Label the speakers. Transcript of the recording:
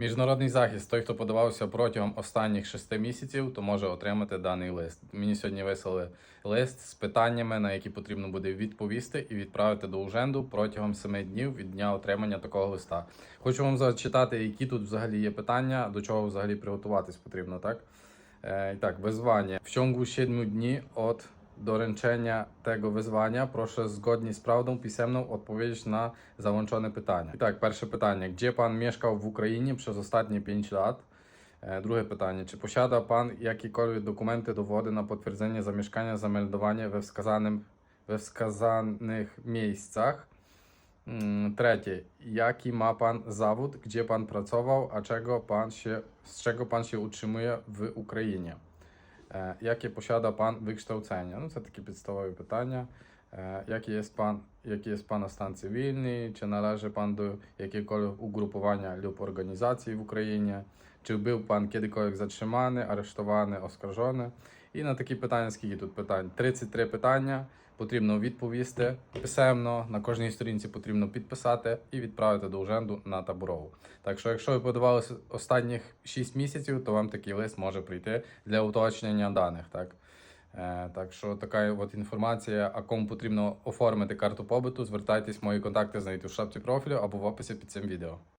Speaker 1: Міжнародний захист, той, хто подавався протягом останніх шести місяців, то може отримати даний лист. Мені сьогодні вислали лист з питаннями, на які потрібно буде відповісти і відправити до Уженду протягом семи днів від дня отримання такого листа. Хочу вам зачитати, які тут взагалі є питання, до чого взагалі приготуватись потрібно, так? I tak, wezwanie. W ciągu 7 dni od doręczenia tego wyzwania proszę zgodnie z prawdą pisemną odpowiedzieć na załączone pytania. I tak, pierwsze pytanie. Gdzie Pan mieszkał w Ukrainie przez ostatnie 5 lat? E, drugie pytanie. Czy posiada Pan jakiekolwiek dokumenty, dowody na potwierdzenie zamieszkania, zameldowanie we, wskazanym, we wskazanych miejscach? Mm, trzecie. Jaki ma Pan zawód? Gdzie Pan pracował? A czego pan się, z czego Pan się utrzymuje w Ukrainie? Е, Яке posiada pan wykształcenie? Ну, це такі підставові питання. Е, jest pana stan cywilny? Czy należy pan do jakiegokolwiek ugrupowania lub organizacji w Україні? Czy był pan kiedykolwiek zatrzymany, aresztowany, oskarżony? І на такі питання, скільки тут питань? 33 питання. Потрібно відповісти писемно. На кожній сторінці потрібно підписати і відправити до Уженду на таборову. Так що, якщо ви подавалися останніх 6 місяців, то вам такий лист може прийти для уточнення даних. Так, е, так що така от інформація, а кому потрібно оформити карту побиту, звертайтесь, мої контакти знайдете в шапці профілю або в описі під цим відео.